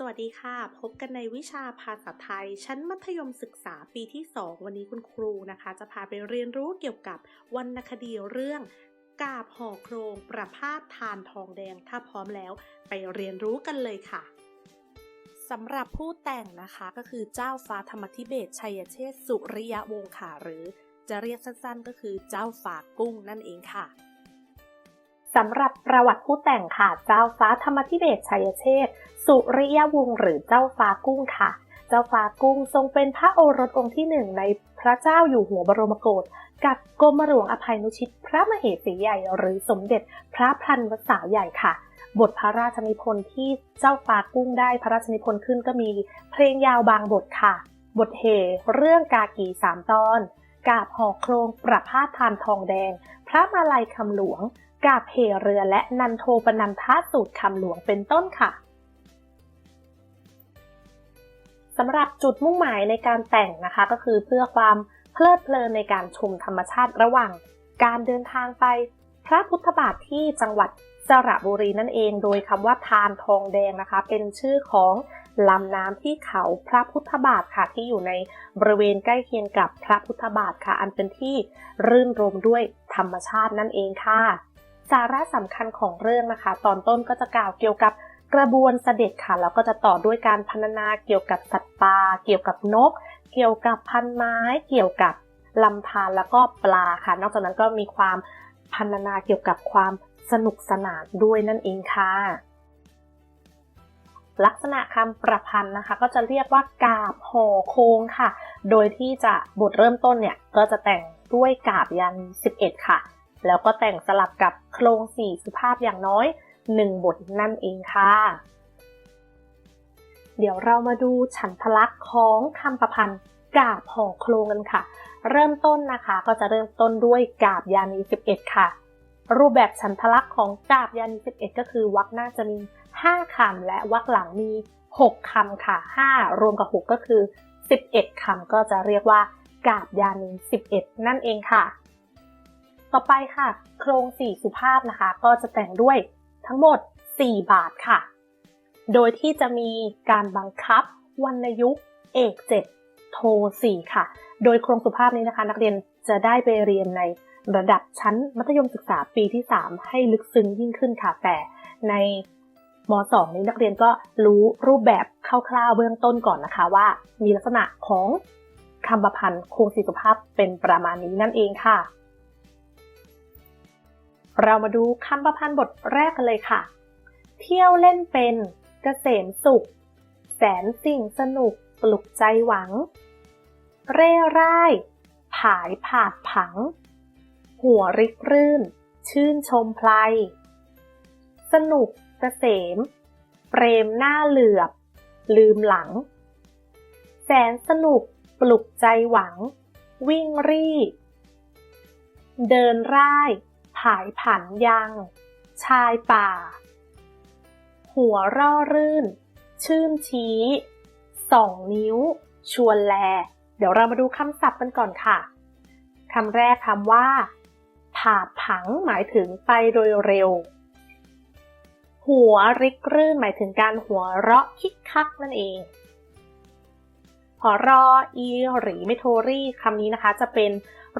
สวัสดีค่ะ พบกันในวิชาภาษาไทย ชั้นมัธยมศึกษาปีที่ 2 วันนี้คุณครูนะคะ จะพาไปเรียนรู้เกี่ยวกับวรรณคดีเรื่อง กาบห่อโครง ประพาสทานทองแดง ถ้าพร้อมแล้วไปเรียนรู้กันเลยค่ะสำหรับผู้แต่งนะคะก็คือเจ้าฟ้าธรรมธิเบศชัยเชษสุริยะวงศ์ค่ะหรือ จะเรียกสั้นๆ ก็คือเจ้าฟ้ากุ้งนั่นเองค่ะ สำหรับประวัติผู้แต่งค่ะ เจ้าฟ้าธรรมธิเบศชัยเชษสุริยวงศ์หรือเจ้าฟ้ากุ้งค่ะ เจ้าฟ้ากุ้งทรงเป็นพระโอรสองค์ที่หนึ่งในพระเจ้าอยู่หัวบรมโกศกับกรมหลวงอภัยนุชิต พระมเหสีใหญ่หรือสมเด็จพระพันวษาใหญ่ค่ะ บทพระราชนิพนธ์ที่เจ้าฟ้ากุ้งได้พระราชนิพนธ์ขึ้นก็มี เพลงยาวบางบทค่ะ บทเหเรื่องกากีสามตอน กาบห่อโครงประพาสทานทองแดง พระมาลัยคำหลวง กาบเหเรือและนันโทปนันทาสูตรคำหลวงเป็นต้นค่ะสำหรับจุดมุ่งหมายในการแต่งนะคะ ก็คือเพื่อความเพลิดเพลินในการชมธรรมชาติระหว่าง การเดินทางไปพระพุทธบาทที่จังหวัดสระบุรีนั่นเอง โดยคำว่าทานทองแดงนะคะ เป็นชื่อของลำน้ำที่เขาพระพุทธบาทค่ะ ที่อยู่ในบริเวณใกล้เคียงกับพระพุทธบาทค่ะ อันเป็นที่รื่นรมด้วยธรรมชาตินั่นเองค่ะ สาระสำคัญของเรื่องนะคะ ตอนต้นก็จะกล่าวเกี่ยวกับกระบวนเสด็จค่ะแล้วก็จะต่อด้วยการพรรณนาเกี่ยวกับสัตว์ป่าเกี่ยวกับนก เกี่ยวกับพันไม้ เกี่ยวกับลำธารแล้วก็ปลาค่ะ นอกจากนั้นก็มีความพรรณนาเกี่ยวกับความสนุกสนานด้วยนั่นเองค่ะ ลักษณะคำประพันธ์นะคะ ก็จะเรียกว่ากาบห่อโค้งค่ะ โดยที่จะบทเริ่มต้นเนี่ยก็จะแต่งด้วยกาบยัน 11 ค่ะ แล้วก็แต่งสลับกับโครงสี่สุภาพอย่างน้อย 1 บทนั่นเองค่ะ เดี๋ยวเรามาดูฉันทลักษณ์ของคำประพันธ์กาบห่อโครงกันค่ะ เริ่มต้นนะคะก็จะเริ่มต้นด้วยกาบยานี11 ค่ะ รูปแบบฉันทลักษณ์ของกาบยานี11 ก็คือวรรคหน้าจะมี 5คำและวรรคหลังมี 6คำค่ะ 5 รวมกับ 6 ก็คือ 11คำก็จะเรียกว่ากาบยานี11 นั่นเองค่ะ ต่อไปค่ะ โครงสี่สุภาพนะคะ ก็จะแต่งด้วยทั้งหมด 4 บาทค่ะ โดยที่จะมีการบังคับวรรณยุกต์เอก7โท4ค่ะ โดยโครงสุภาพนี้นะคะ นักเรียนจะได้ไปเรียนในระดับชั้นมัธยมศึกษาปีที่ 3 ให้ลึกซึ้งยิ่งขึ้นค่ะ แต่ในม .2 นี้นักเรียนก็รู้รูปแบบคร่าวๆเบื้องต้นก่อนนะคะว่า มีลักษณะของคำประพันธ์โครงสี่สุภาพเป็นประมาณนี้นั่นเองค่ะ เรามาดูคำประพันธ์บทแรกกันเลยค่ะ เที่ยวเล่นเป็นเกษมสุข แสนสิ่งสนุกปลุกใจหวัง เร่ร่าย ผายผาดผัง หัวริกรื่น ชื่นชมไพลสนุกเกษม เปรมหน้าเหลือบ ลืมหลัง แสนสนุกปลุกใจหวัง วิ่งรีบเดินร่าย ผายผันยัง ชายป่า หัวร่อรื่น ชื่นชี้สองนิ้ว ชวนแล เดี๋ยวเรามาดูคำศัพท์กันก่อนค่ะคำแรกคำว่าผาผังหมายถึงไปโดยเร็ว หัวริกรื่นหมายถึงการหัวเราะคิกคักนั่นเอง พอรออีหรีไม่โทรี่คำนี้นะคะจะเป็น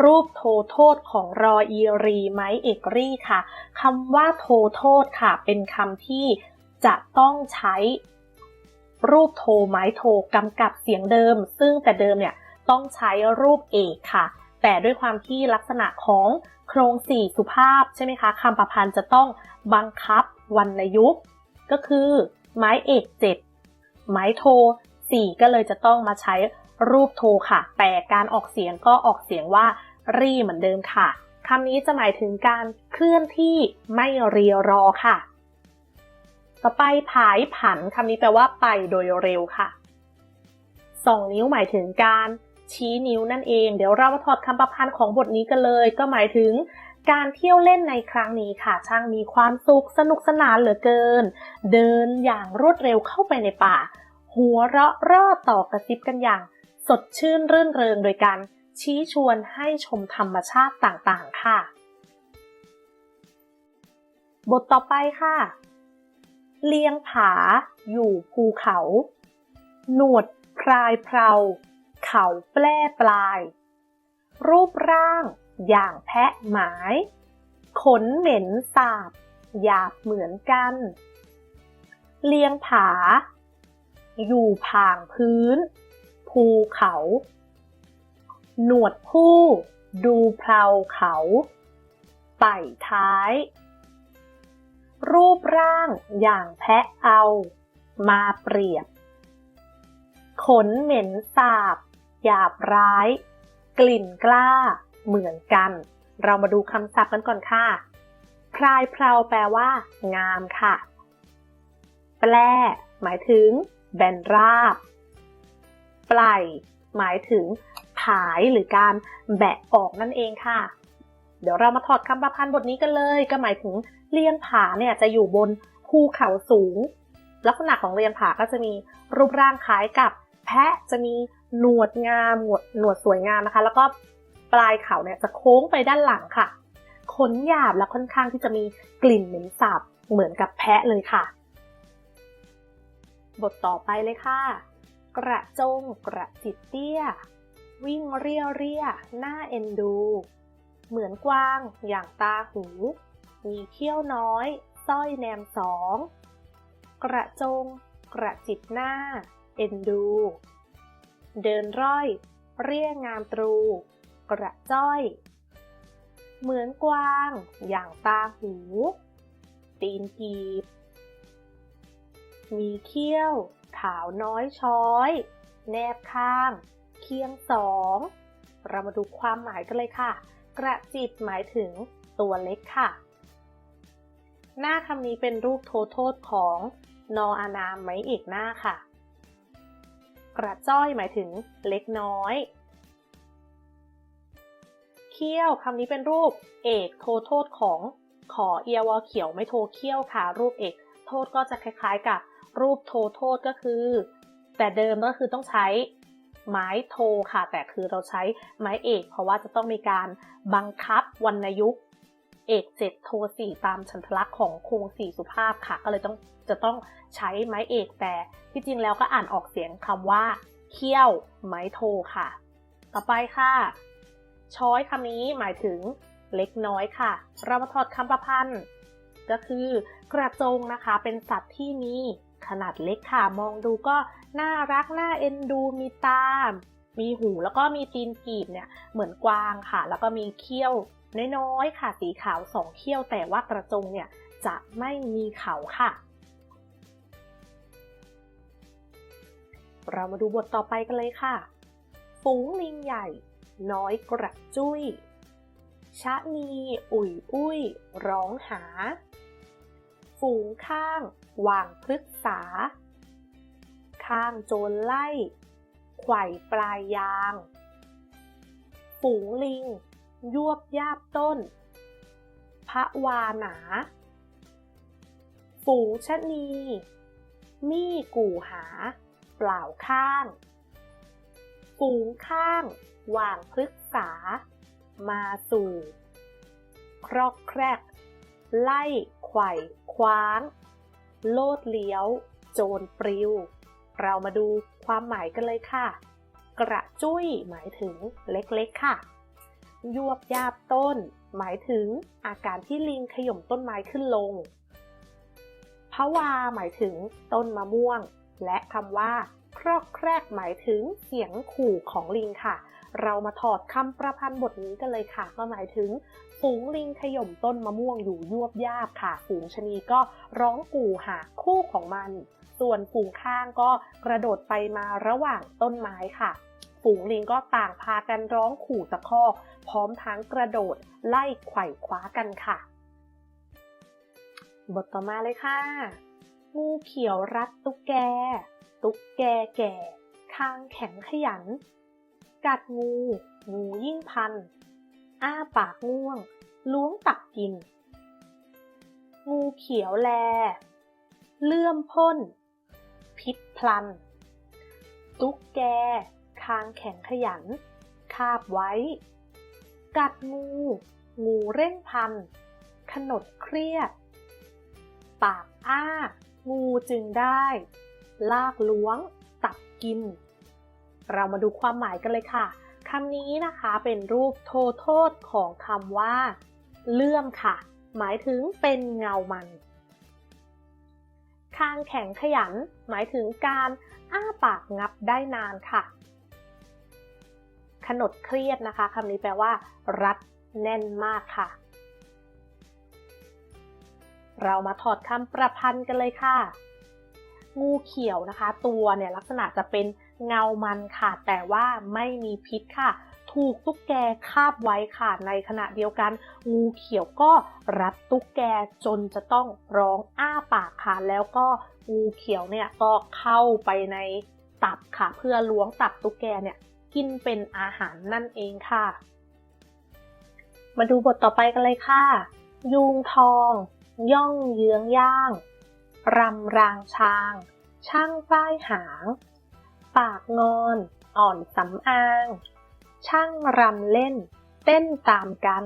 รูปโทโทษของรออีรีไม้เอกรีค่ะคำว่าโทโทษค่ะ เป็นคำที่จะต้องใช้รูปโทไม้โทกำกับเสียงเดิม ซึ่งแต่เดิมเนี่ยต้องใช้รูปเอกค่ะ แต่ด้วยความที่ลักษณะของโครงสี่สุภาพใช่ไหมคะคำประพันธ์จะต้องบังคับวรรณยุกต์ก็คือ ไม้เอกเจ็ดไม้โท สี่ก็เลยจะต้องมาใช้รูปโทค่ะ แต่การออกเสียงก็ออกเสียงว่ารีเหมือนเดิมค่ะคำนี้จะหมายถึงการเคลื่อนที่ไม่เรียรอค่ะ ต่อไปผายผันคำนี้แปลว่าไปโดยเร็วค่ะสองนิ้วหมายถึงการชี้นิ้วนั่นเอง เดี๋ยวเรามาถอดคำประพันธ์ของบทนี้กันเลย ก็หมายถึงการเที่ยวเล่นในครั้งนี้ค่ะ ช่างมีความสุขสนุกสนานเหลือเกิน เดินอย่างรวดเร็วเข้าไปในป่า หัวเราะร่อต่อกระซิบกันอย่าง สดชื่นรื่นเริงโดยการชี้ชวนให้ชมธรรมชาติต่างๆ ค่ะ บทต่อไปค่ะ เลียงผา อยู่ภูเขา หนวดพรายเพราเขาแปล้ปลาย รูปร่างอย่างแพะหมาย ขนเหม็นสาบหยาบเหมือนกัน เลียงผา อยู่ผ่างพื้น ภูเขา หนวดผู้ ดูเพลาเขา ไต่ท้าย รูปร่างอย่างแพะเอา มาเปรียบ ขนเหม็นสาบ หยาบร้าย กลิ่นกล้า เหมือนกัน เรามาดูคำศัพท์กันก่อนค่ะพรายเพลาแปลว่า งามค่ะ แปลหมายถึง แบนราบ ปลายหมายถึงผายหรือการแบะออกนั่นเองค่ะ เดี๋ยวเรามาถอดคำประพันธ์บทนี้กันเลย ก็หมายถึงเลียงผาเนี่ยจะอยู่บนภูเขาสูง ลักษณะของเลียงผาก็จะมีรูปร่างคล้ายกับ แพะจะมีหนวดงามหนวดหนวดสวยงามนะคะ แล้วก็ปลายเขาเนี่ยจะโค้งไปด้านหลังค่ะขนหยาบและค่อนข้างที่จะมีกลิ่นเหม็นสาบเหมือนกับแพะเลยค่ะ บทต่อไปเลยค่ะ กระจงกระจิตเตี้ย วิ่งเรียเรียหน้าเอ็นดู เหมือนกวางอย่างตาหู มีเขี้ยวน้อยสร้อยแนมสอง กระจง กระจิตหน้า เอ็นดู เดินร่อย เรียงามตรู กระจ้อย เหมือนกวางอย่างตาหู ตีนกีบ มีเขี้ยว ขาวน้อยช้อย แนบข้าง เคียงสอง เรามาดูความหมายกันเลยค่ะ กระจิตหมายถึงตัวเล็กค่ะ หน้าคำนี้เป็นรูปโทโทษของนออานามไม้เอกหน้าค่ะ กระจ้อยหมายถึงเล็กน้อย เขี้ยวคำนี้เป็นรูปเอกโทโทษของขอเอียวอเขียวไม่โทเขี้ยวค่ะ รูปเอกโทษก็จะคล้ายๆกับ รูปโทโทษก็คือ แต่เดิมก็คือต้องใช้ไม้โทค่ะ แต่คือเราใช้ไม้เอก เพราะว่าจะต้องมีการบังคับวรรณยุกต์เอกเจ็ดโทสี่ตามฉันทลักษณ์ของโครงสี่สุภาพค่ะ ก็เลยต้องจะต้องใช้ไม้เอกแต่ที่จริงแล้วก็อ่านออกเสียงคำว่าเขี้ยวไม้โทค่ะ ต่อไปค่ะ ช้อยคำนี้หมายถึงเล็กน้อยค่ะ เรามาถอดคำประพันธ์ ก็คือกระจงนะคะ เป็นสัตว์ที่มี ขนาดเล็กค่ะ มองดูก็น่ารักน่าเอ็นดู มีตา มีหูแล้วก็มีตีนกีบเนี่ยเหมือนกวางค่ะ แล้วก็มีเขี้ยวน้อยๆค่ะ สีขาวสองเขี้ยว แต่ว่ากระจงเนี่ยจะไม่มีเขาค่ะ เรามาดูบทต่อไปกันเลยค่ะ ฝูงลิงใหญ่ น้อยกระจุยชะนี อุ่ยอุ้ย ร้องหา ฝูงข้าง วางพฤกษา ข้างโจรไล่ ไข่ปลายยาง ฝูงลิง ยวบยาบต้น พระวาหนา ฝูงชะนี มี่กู่หา เปล่าข้าง ฝูงข้างวางพฤกษา มาสู่ ครอกแครก ไล่ไขว่คว้าง โลดเลี้ยว โจรปลิว เรามาดูความหมายกันเลยค่ะ กระจุ้ยหมายถึงเล็กๆค่ะ ยวบยาบต้น หมายถึงอาการที่ลิงขย่มต้นไม้ขึ้นลงพะวาหมายถึงต้นมะม่วง และคำว่า ครอกแครกหมายถึงเสียงขู่ของลิงค่ะ เรามาถอดคำประพันธ์บทนี้กันเลยค่ะ ก็หมายถึง ฝูงลิงขย่มต้นมะม่วงอยู่ยวบยาบค่ะ ฝูงชนีก็ร้องกู่หาคู่ของมัน ส่วนฝูงข้างก็กระโดดไปมาระหว่างต้นไม้ค่ะ ฝูงลิงก็ต่างพากันร้องขู่ตะคอกพร้อมทั้งกระโดดไล่ไขว่คว้ากันค่ะ บทต่อมาเลยค่ะงูเขียวรัดตุ๊กแก ตุ๊กแกแก่ คางแข็งขยัน กัดงู งูยิ่งพัน อ้าปากง่วง ล้วงตักกิน งูเขียวแล เลื่อมพ่น พิษพลัน ตุ๊กแก คางแข็งขยัน คาบไว้ กัดงู งูเร่งพัน ขนดเครียด ปากอ้า งูจึงได้ ลากล้วง ตับกิน เรามาดูความหมายกันเลยค่ะ คำนี้นะคะเป็นรูปโทโทษของคำว่า เลื่อมค่ะ หมายถึงเป็นเงามัน คางแข็งขยัน หมายถึงการอ้าปากงับได้นานค่ะ ขนดเครียดนะคะคำนี้แปลว่า รัดแน่นมากค่ะ เรามาถอดคำประพันธ์กันเลยค่ะ งูเขียวนะคะ ตัวเนี่ยลักษณะจะเป็น เงามันค่ะ แต่ว่าไม่มีพิษค่ะ ถูกตุ๊กแกคาบไว้ค่ะ ในขณะเดียวกัน งูเขียวก็รัดตุ๊กแกจนจะต้องร้องอ้าปากค่ะ แล้วก็งูเขียวเนี่ยก็เข้าไปในตับค่ะ เพื่อล้วงตับตุ๊กแกเนี่ยกินเป็นอาหารนั่นเองค่ะ มาดูบทต่อไปกันเลยค่ะ ยุงทอง ย่องเยื้องย่าง รำรางช้าง ช่างฝ้ายหาง ปากงอน อ่อนสำอาง ช่างรำเล่น เต้นตามกัน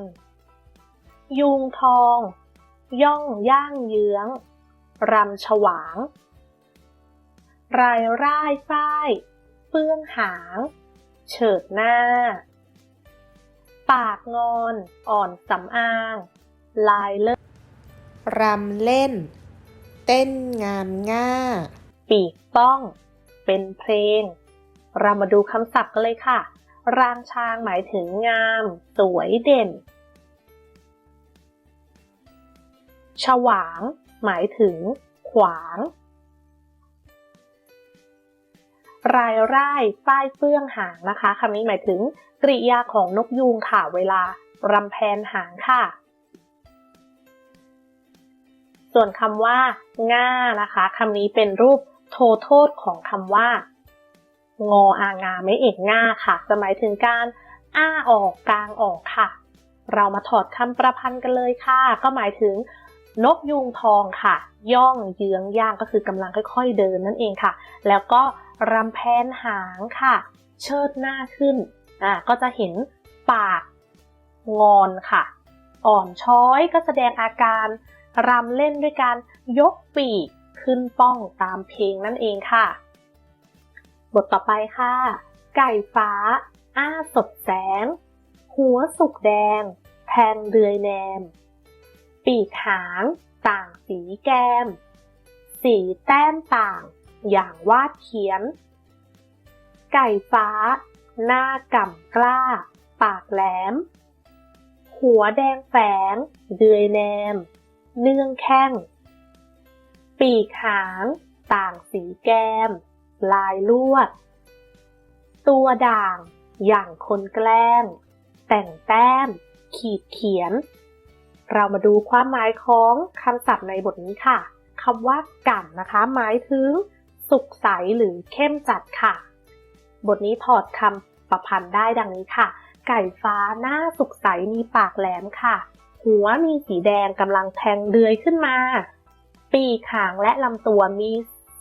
ยุงทอง ย่องย่างเยื้อง รำฉวาง รายร่ายฝ้าย เปื้องหาง เฉิดหน้า ปากงอน อ่อนสำอาง ลายเลิศรำเล่น เต้นงามง่า ปีกป้อง เป็นเพลง เรามาดูคำศัพท์กันเลยค่ะ รางช้างหมายถึงงาม สวยเด่น ฉวาง หมายถึง ขวาง รายร่ายฝ้ายเฟื่องหางนะคะคำนี้หมายถึงกริยาของนกยูงค่ะเวลารำแพนหางค่ะส่วนคำว่า ง่านะคะคำนี้เป็นรูป โทโทษของคำว่า งออางาไม่เอกง่าค่ะ จะหมายถึงการอ้าออกกลางออกค่ะ เรามาถอดคำประพันธ์กันเลยค่ะ ก็หมายถึง นกยูงทองค่ะ ย่องเยื้องย่างก็คือกำลังค่อย ๆ เดินนั่นเองค่ะ แล้วก็รำแพนหางค่ะ เชิดหน้าขึ้นอ่าก็จะเห็นปากงอนค่ะ อ่อนช้อยก็แสดงอาการรำเล่นด้วยการยกปีก ขึ้นป้องตามเพลงนั่นเองค่ะ บทต่อไปค่ะ ไก่ฟ้า อ้าสดแสง หัวสุกแดง แทงเดือยแนม ปีกหาง ต่างสีแกม สีแต้มต่าง อย่างวาดเขียน ไก่ฟ้า หน้าก่ำกล้า ปากแหลม หัวแดงแฝง เดือยแนม เนื่องแข้ง ปีกหาง ต่างสีแก้ม ลายลวด ตัวด่างอย่างคนแกล้ง แต่งแต้ม ขีดเขียน เรามาดูความหมายของคำศัพท์ในบทนี้ค่ะคำว่าก่ำนะคะ หมายถึง สุกใสหรือเข้มจัดค่ะ บทนี้ถอดคำประพันธ์ได้ดังนี้ค่ะ ไก่ฟ้าหน้าสุกใสมีปากแหลมค่ะ หัวมีสีแดงกำลังแทงเดือยขึ้นมา ปีกหางและลำตัวมี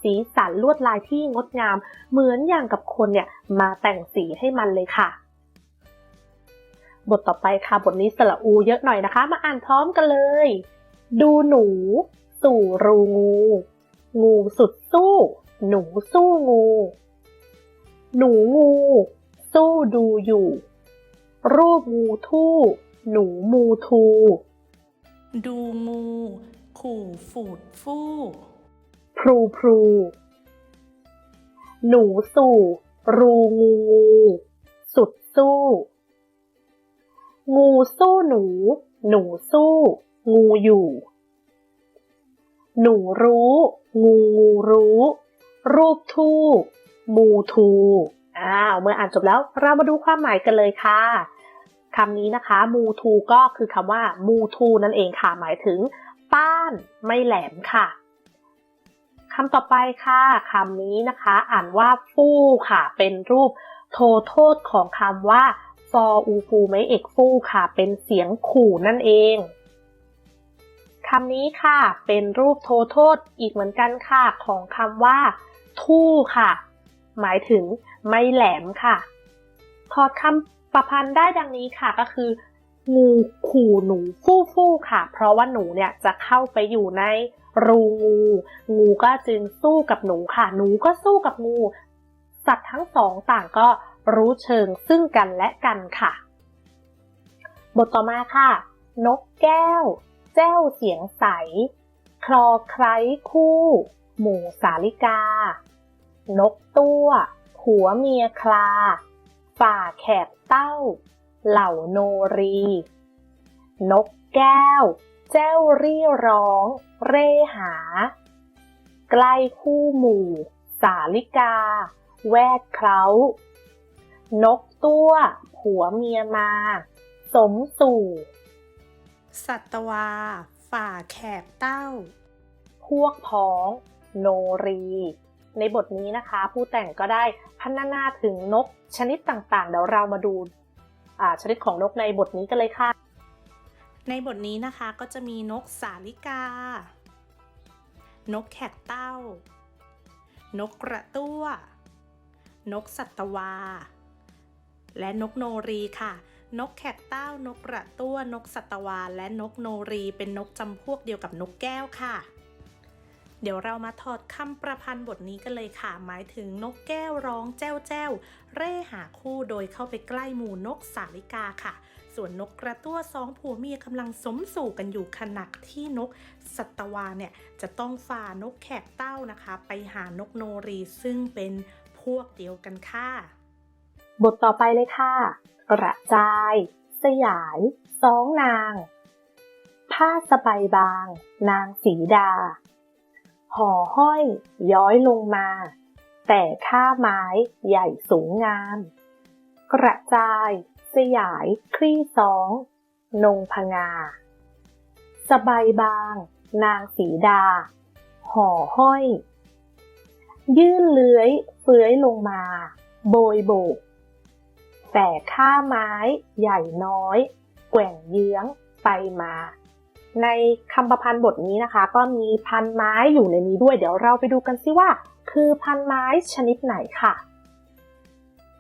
สีสันลวดลายที่งดงาม เหมือนอย่างกับคนเนี่ยมาแต่งสีให้มันเลยค่ะ บทต่อไปค่ะบทนี้สระอูเยอะหน่อยนะคะ มาอ่านพร้อมกันเลย ดูหนู สู่รูงู งูสุดสู้ หนูสู้งู หนูงู สู้ดูอยู่ รูปงูทู่ หนูมูทู ดูงู ขู่ฝูดฟู่พรูพรูหนูสู่ รูงูงูสุดสู้ งูสู้หนู หนูสู้ งูอยู่ หนูรู้ งูงูรู้ รูปทู่มูทูอ้าวเมื่ออ่านจบแล้วเรามาดูความหมายกันเลยค่ะคำนี้นะคะมูทูก็คือคำว่ามูทูนั่นเองค่ะหมายถึง ป้านไม่แหลมค่ะคำต่อไปค่ะคำนี้นะคะ อ่านว่าฟู่ค่ะ เป็นรูปโทโทษของคำว่าฟออูฟูไม่เอกฟู่ค่ะ เป็นเสียงขู่นั่นเองคำนี้ค่ะ เป็นรูปโทโทษอีกเหมือนกันค่ะ ของคำว่า ทู่ค่ะ หมายถึงไม่แหลมค่ะถอดคำประพันธ์ได้ดังนี้ค่ะก็คือ งูขู่หนูฟู่ฟู่ค่ะ เพราะว่าหนูเนี่ยจะเข้าไปอยู่ในรูงู งูก็จึงสู้กับหนูค่ะ หนูก็สู้กับงู สัตว์ทั้งสองต่างก็รู้เชิงซึ่งกันและกันค่ะ บทต่อมาค่ะ นกแก้ว แจ้วเสียงใส คลอไครคู่ หมู่สาลิกา นกตัวผัวเมียคลา ฝ่าแขกเต้า เหล่าโนรี นกแก้วแจ้วรี่ร้อง เร่หา ใกล้คู่หมู่ สาลิกา แวดเคล้า นกตัว ผัวเมียมา สมสู่ สัตวา ฝ่าแขกเต้า พวกพ้อง โนรีในบทนี้นะคะ ผู้แต่งก็ได้พรรณนาถึงนกชนิดต่างๆ เดี๋ยวเรามาดูอ่า ชนิดของนกในบทนี้กันเลยค่ะ ในบทนี้นะคะก็จะมีนกสาลิกา นกแขกเต้า นกกระตั้ว นกสัตวา และนกโนรีค่ะ นกแขกเต้านกกระตั้วนกสัตวา และนกโนรี เป็นนกจำพวกเดียวกับนกแก้วค่ะ เดี๋ยวเรามาถอดคำประพันธ์บทนี้กันเลยค่ะ หมายถึงนกแก้วร้องแจ้วแจ้วเร่หาคู่โดยเข้าไปใกล้หมู่นกสาลิกาค่ะ ส่วนนกกระตั้วสองผัวเมียกำลังสมสู่กันอยู่ขณะที่นกสัตวาเนี่ยจะต้องฝ่านกแขกเต้านะคะ ไปหานกโนรีซึ่งเป็นพวกเดียวกันค่ะ บทต่อไปเลยค่ะ กระจาย สยายสองนาง ผ้าสบายบาง นางสีดา ห่อห้อยย้อยลงมา แต่ค่าไม้ใหญ่สูงงาม กระจาย สยายคลี่สอง นงพงา สบายบาง นางสีดา ห่อห้อย ยื่นเลื้อยเฟื้อยลงมา โบยโบก แต่ค่าไม้ใหญ่น้อย แกว่งเยื้องไปมา ในคำประพันธ์บทนี้นะคะ ก็มีพันไม้อยู่ในนี้ด้วย เดี๋ยวเราไปดูกันซิว่า คือพันไม้ชนิดไหนค่ะ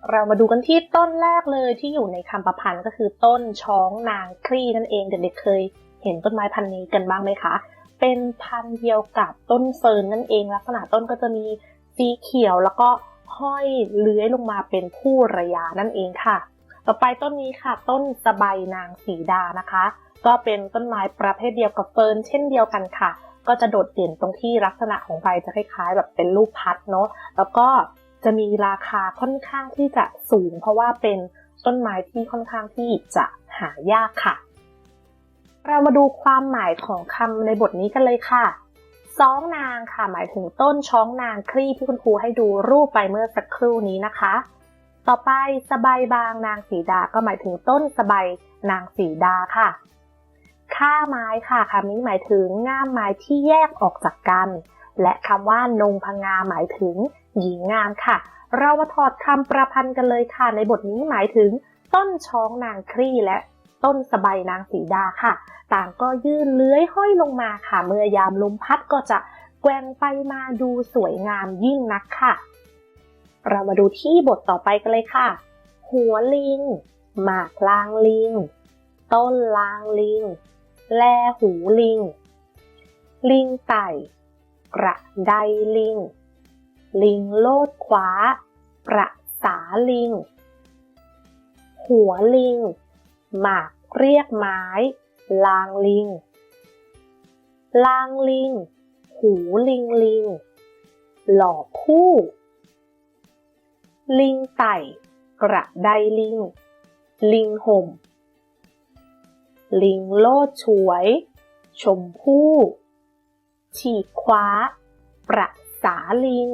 เรามาดูกันที่ต้นแรกเลยที่อยู่ในคำประพันธ์ก็คือต้นช้องนางคลี่นั่นเองเด็กๆเคย เห็นต้นไม้พันนี้กันบ้างไหมคะ เป็นพันเดียวกับต้นเฟิร์นนั่นเอง ลักษณะต้นก็จะมีสีเขียวแล้วก็ห้อยเลื้อยลงมาเป็นผู้ระยะนั่นเองค่ะ ต่อไปต้นนี้ค่ะ ต้นสะใบนางสีดานะคะ ก็เป็นต้นไม้ประเภทเดียวกับเฟิร์นเช่นเดียวกันค่ะ ก็จะโดดเด่นตรงที่ลักษณะของใบจะคล้ายๆ แบบเป็นรูปพัดเนาะแล้วก็จะมีราคาค่อนข้างที่จะสูง เพราะว่าเป็นต้นไม้ที่ค่อนข้างที่จะหายากค่ะ เรามาดูความหมายของคำในบทนี้กันเลยค่ะซองนางค่ะ หมายถึงต้นช้องนางคลี่ที่คุณครูให้ดูรูปไปเมื่อสักครู่นี้นะคะ ต่อไปสบายบางนางสีดา ก็หมายถึงต้นสบายนางสีดาค่ะ ค่าไม้ค่ะคำนี้หมายถึงง่ามไม้ที่แยกออกจากกัน และคำว่านงพงาหมายถึง หญิงงามค่ะ เรามาถอดคำประพันธ์กันเลยค่ะ ในบทนี้หมายถึง ต้นช้องนางคลี่และต้นสบายนางสีดาค่ะ ต่างก็ยื่นเลื้อยห้อยลงมาค่ะ เมื่อยามลมพัดก็จะแกว่งไปมาดูสวยงามยิ่งนักค่ะ เรามาดูที่บทต่อไปกันเลยค่ะ หัวลิง หมากลางลิง ต้นลางลิง แลหูลิง ลิงไต่ กระไดลิง ลิงโลดขวา ประสาลิง หัวลิง หมากเรียกไม้ ลางลิง ลางลิง หูลิงลิง หลอกคู่ ลิงไต่ กระไดลิง ลิงห่ม ลิงโลดฉวย ชมพู่ ฉีกคว้า ประสาลิง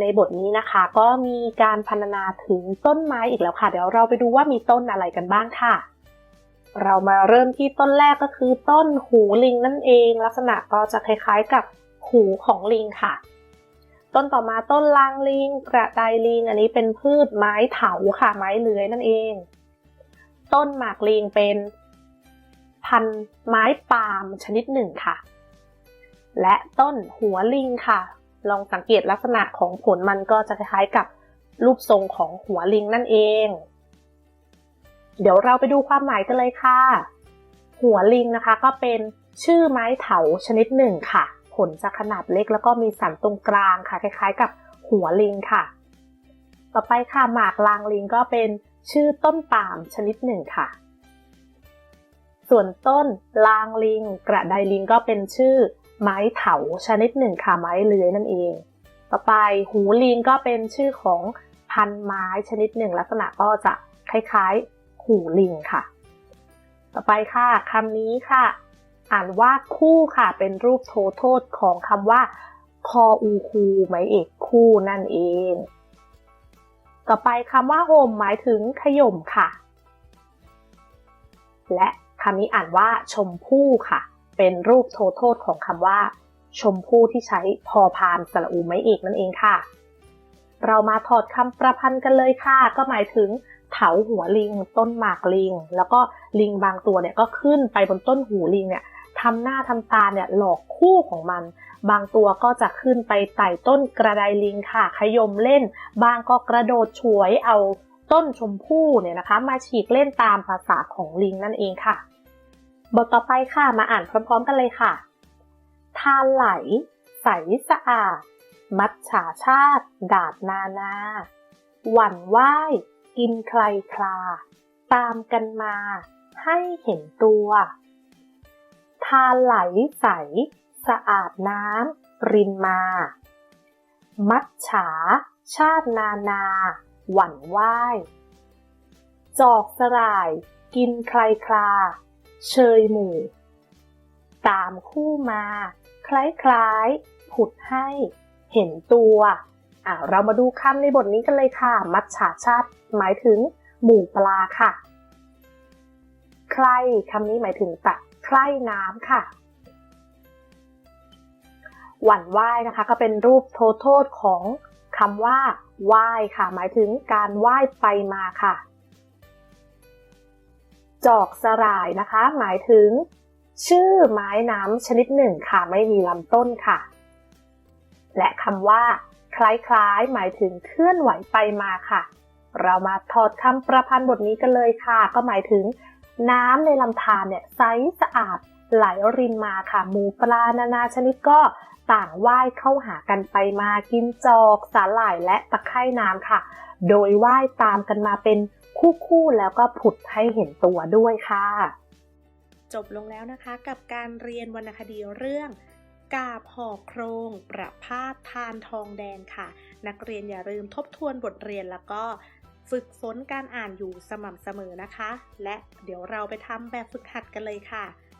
ในบทนี้นะคะ ก็มีการพรรณนาถึงต้นไม้อีกแล้วค่ะ เดี๋ยวเราไปดูว่ามีต้นอะไรกันบ้างค่ะ เรามาเริ่มที่ต้นแรกก็คือต้นหูลิงนั่นเอง ลักษณะก็จะคล้ายๆกับหูของลิงค่ะ ต้นต่อมาต้นลางลิง กระไดลิง อันนี้เป็นพืชไม้เถาค่ะ ไม้เลื้อยนั่นเอง ต้นหมากลิงเป็น พันธุ์ไม้ปาล์มชนิดหนึ่งค่ะ และต้นหัวลิงค่ะ ลองสังเกตลักษณะของผลมันก็จะคล้ายๆกับรูปทรงของหัวลิงนั่นเอง เดี๋ยวเราไปดูความหมายกันเลยค่ะ หัวลิงนะคะก็เป็นชื่อไม้เถาชนิดหนึ่งค่ะ ผลจะขนาดเล็กแล้วก็มีสันตรงกลางค่ะ คล้ายๆ กับหัวลิงค่ะ ต่อไปค่ะหมากลางลิงก็เป็นชื่อต้นปาล์มชนิดหนึ่งค่ะ ส่วนต้นลางลิง กระไดลิงก็เป็นชื่อ ไม้เถาชนิดหนึ่งค่ะไม้เลื้อยนั่นเอง ต่อไปหูลิงก็เป็นชื่อของพันไม้ชนิดหนึ่งลักษณะก็จะคล้ายๆ หูลิงค่ะ ต่อไปค่ะคำนี้ค่ะ อ่านว่าคู่ค่ะ เป็นรูปโทโทษของคำว่าคออูคูหมายเอกคู่นั่นเอง ต่อไปคำว่าโฮมหมายถึงขย่มค่ะ และ คำนี้อ่านว่าชมพู่ค่ะ เป็นรูปโทโทษของคำว่า ชมพู่ที่ใช้พอพานสระอูไม้เอกนั่นเองค่ะ เรามาถอดคำประพันธ์กันเลยค่ะ ก็หมายถึงเถาหัวลิง ต้นหมากลิง แล้วก็ลิงบางตัวเนี่ยก็ขึ้นไปบนต้นหูลิงเนี่ยทำหน้าทำตาเนี่ยหลอกคู่ของมัน บางตัวก็จะขึ้นไปไต่ต้นกระไดลิงค่ะ ขยมเล่น บางก็กระโดดฉวยเอา ต้นชมพู่เนี่ยนะคะ มาฉีกเล่นตามภาษาของลิงนั่นเองค่ะ บทต่อไปค่ะมาอ่านพร้อมๆกันเลยค่ะ ทานไหล ใสสะอาด มัดฉาชาติ ดาดนานา หวั่นไหวกินใครคลา ตามกันมา ให้เห็นตัว ทานไหลใส สะอาดน้ำรินมา มัดฉา ชาตินานา หวั่นไหวจอกสลาย กินใครคลา เชยหมู่ ตามคู่มา คล้ายๆ ผุดให้ เห็นตัวอะเรามาดูคำในบทนี้กันเลยค่ะ มัดฉาชาติ หมายถึงหมู่ปลาค่ะ ใครคำนี้หมายถึงตักใคร่น้ำค่ะ หวั่นไหวนะคะ ก็เป็นรูปโทโทษของ คำว่าไหว้ค่ะ หมายถึงการไหว้ไปมาค่ะ จอกสลายนะคะ หมายถึง ชื่อไม้น้ำชนิดหนึ่งค่ะ ไม่มีลำต้นค่ะ และคำว่า คล้ายๆ หมายถึงเคลื่อนไหวไปมาค่ะ เรามาถอดคำประพันธ์บทนี้กันเลยค่ะ ก็หมายถึง น้ำในลำธารเนี่ยใสสะอาด ไหลรินมาค่ะ หมูปลานานาชนิดก็ต่างว่ายเข้าหากันไปมากินจอกสาหร่ายและตะไคร่น้ำค่ะ โดยว่ายตามกันมาเป็นคู่ๆแล้วก็ผุดให้เห็นตัวด้วยค่ะ จบลงแล้วนะคะกับการเรียนวรรณคดีเรื่องกาบห่อโครง ประพาสทานทองแดงค่ะ นักเรียนอย่าลืมทบทวนบทเรียนแล้วก็ฝึกฝนการอ่านอยู่สม่ำเสมอนะคะ และเดี๋ยวเราไปทำแบบฝึกหัดกันเลยค่ะ